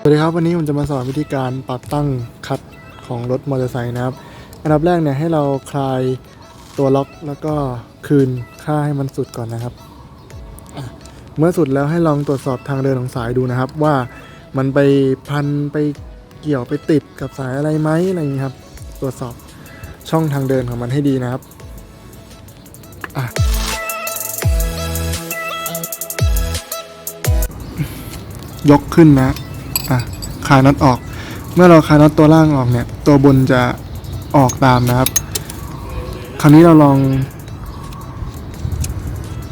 สวัสดีครับวันนี้ผมจะมาสอนวิธีการปรับตั้งคัดของรถมอเตอร์ไซค์นะครับ อันดับแรกเนี่ยให้เราคลายตัวล็อกแล้วก็คืนค่าให้มันสุดก่อนนะครับ เมื่อสุดแล้วให้ลองตรวจสอบทางเดินของสายดูนะครับ ว่ามันไปพันไปเกี่ยวไปติดกับสายอะไรไหมอะไรอย่างนี้ครับ ตรวจสอบช่องทางเดินของมันให้ดีนะครับอะ ยกขึ้นนะอะคลายน็อตออก เมื่อเราคลายน็อตตัวล่างออกเนี่ย ตัวบนจะออกตามนะครับ คราวนี้เราลอง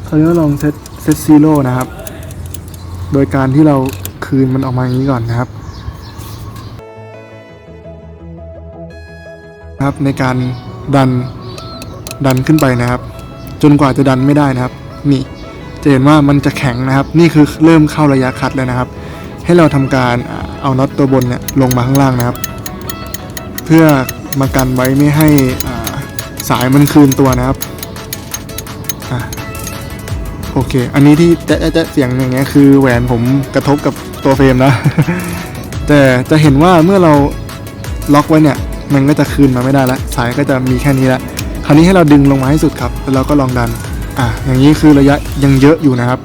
คราวนี้เราลองเซตเซตซีโร่นะครับ โดยการที่เราคืนมันออกมาอย่างนี้ก่อนนะครับนะครับในการดันดันขึ้นไปนะครับ จนกว่าจะดันไม่ได้นะครับ นี่จะเห็นว่ามันจะแข็งนะครับ นี่คือเริ่มเข้าระยะคัดแล้วนะครับ ให้เราทำการเอาน็อตตัวบนเนี่ยลงมาข้างล่างนะครับ เพื่อมากันไว้ไม่ให้สายมันคืนตัวนะครับอโอเค อันนี้ที่จะจะเสียงอย่างเงี้ยคือแหวนผมกระทบกับตัวเฟรมนะ แต่จะเห็นว่าเมื่อเราล็อกไว้เนี่ย มันก็จะคืนมาไม่ได้ล้วสายก็จะมีแค่นี้ล้วคราวนี้ให้เราดึงลงมาให้สุดครับ แล้วเราก็ลองดัน อะอย่างนี้คือระยะยังเยอะอยู่นะครับ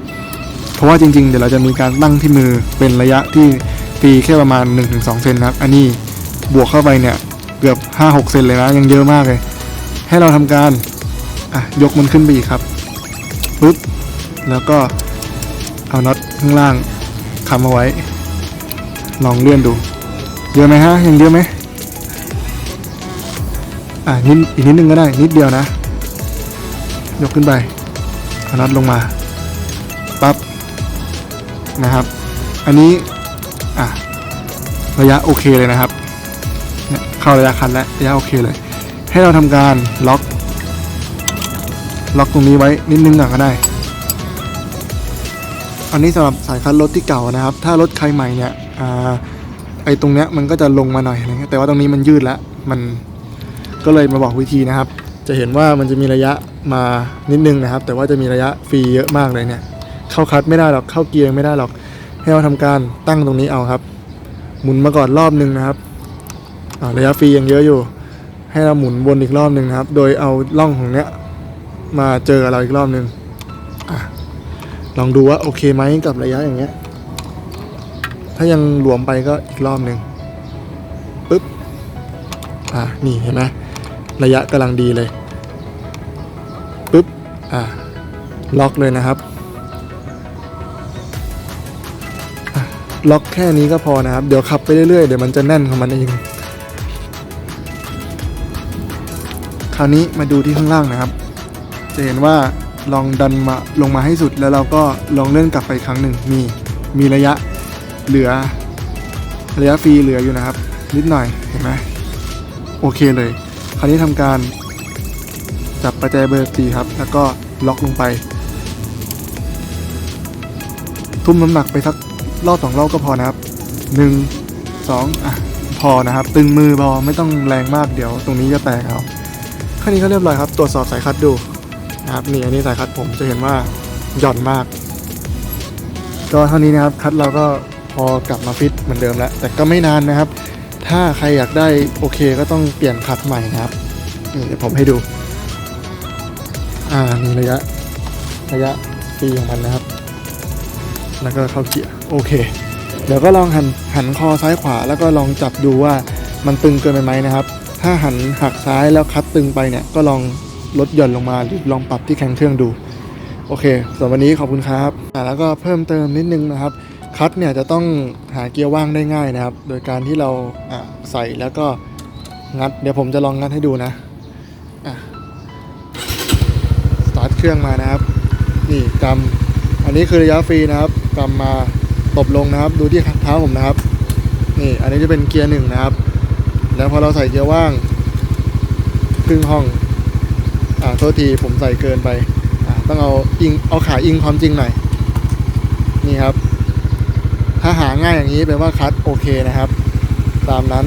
ราะว่าจริงๆ เดี๋ยวเราจะมีการตั้งที่มือเป็นระยะที่ตีแค่ประมาณ 1-2 เซนนะครับ อันนี้บวกเข้าไปเนี่ยเกือบ 5-6 เซนเลยนะ ยังเยอะมากเลย ให้เราทำการอะยกมันขึ้นไปอีกครับปุ๊บแล้วก็เอาน็อตข้างล่างค้ำเอาไว้ ลองเลื่อนดูเยอะไหมฮะยังเยอะไหมอะนิดอีกนิดนึงก็ได้นิดเดียวนะ ยกขึ้นไปเอาน็อตลงมา นะครับ อันนี้อะระยะโอเคเลยนะครับเข้าระยะคันแล้วระยะโอเคเลย ให้เราทำการล็อก ล็อกตรงนี้ไว้นิดนึงก่อนก็ได้ อันนี้สำหรับสายคันรถที่เก่านะครับ ถ้ารถใครใหม่เนี่ยอไอตรงเนี้ยมันก็จะลงมาหน่อยอะไรเงี้ยแต่ว่าตรงนี้มันยืดแล้วมันก็เลยมาบอกวิธีนะครับ จะเห็นว่ามันจะมีระยะมานิดนึงนะครับ แต่ว่าจะมีระยะฟรีเยอะมากเลยเนี่ย เข้าคัดไม่ได้หรอกเข้าเกียร์ไม่ได้หรอก ให้เราทำการตั้งตรงนี้เอาครับ หมุนมาก่อนรอบหนึ่งนะครับระยะฟรียังเยอะอยู่ ให้เราหมุนวนอีกรอบหนึ่งนะครับ โดยเอาล่องของเนี้ยมาเจอเราอีกรอบหนึ่งอลองดูว่าโอเคไหมกับระยะอย่างเงี้ย ถ้ายังหลวมไปก็อีกรอบหนึ่งปึ๊บ อ่า นี่เห็นไหมระยะกำลังดีเลย ปึ๊บ อ่า ล็อกเลยนะครับ ล็อกแค่นี้ก็พอนะครับ เดี๋ยวขับไปเรื่อยๆ เดี๋ยวมันจะแน่นของมันเอง คราวนี้มาดูที่ข้างล่างนะครับ จะเห็นว่าลองดันมาลงมาให้สุดแล้วเราก็ลองเลื่อนกลับไปครั้งหนึ่งมีมีระยะเหลือ ระยะฟรีเหลืออยู่นะครับ นิดหน่อยเห็นไหมโอเคเลย คราวนี้ทำการจับประแจเบอร์สี่ครับ แล้วก็ล็อกลงไป ทุ่มน้ำหนักไปสัก รอบสองรอบก็พอนะครับหนึ่งสองอะพอนะครับ ตึงมือพอไม่ต้องแรงมากเดี๋ยวตรงนี้จะแตกเอาแค่นี้ก็เรียบร้อยครับ ตรวจสอบสายคัดดูนะครับนี่อันนี้สายคัดผมจะเห็นว่าหย่อนมาก ก็เท่านี้นะครับคัดเราก็พอกลับมาฟิตเหมือนเดิมแล้ว แต่ก็ไม่นานนะครับ ถ้าใครอยากได้โอเคก็ต้องเปลี่ยนคัดใหม่นะครับนี่เดี๋ยวผมให้ดู อ่านี่ระยะระยะปีของมันนะครับ แล้วก็เข้าเกียร์โอเค เดี๋ยวก็ลองหันหันคอซ้ายขวาแล้วก็ลองจับดูว่ามันตึงเกินไปไหมนะครับ ถ้าหันหักซ้ายแล้วคัดตึงไปเนี่ยก็ลองลดหย่อนลงมาหรือลองปรับที่แข็งเครื่องดู โอเคส่วนวันนี้ขอบคุณครับอ่าแล้วก็เพิ่มเติมนิดนึงนะครับคัดเนี่ยจะต้องหาเกียร์ว่างได้ง่ายนะครับ โดยการที่เราอ่าใส่แล้วก็งัด เดี๋ยวผมจะลองงัดให้ดูนะอะสตาร์ทเครื่องมานะครับ นี่กำ อันนี้คือระยะฟรีนะครับกำมาตบลงนะครับ ดูที่เท้าผมนะครับ นี่ อันนี้จะเป็นเกียร์หนึ่งนะครับ แล้วพอเราใส่เกียร์ว่างครึ่งห้อง อ่าโทษทีผมใส่เกินไป อ่าต้องเอาอิงเอาขาอิงความจริงหน่อย นี่ครับ ถ้าหาง่ายอย่างนี้แปลว่าคัดโอเคนะครับ ตามนั้น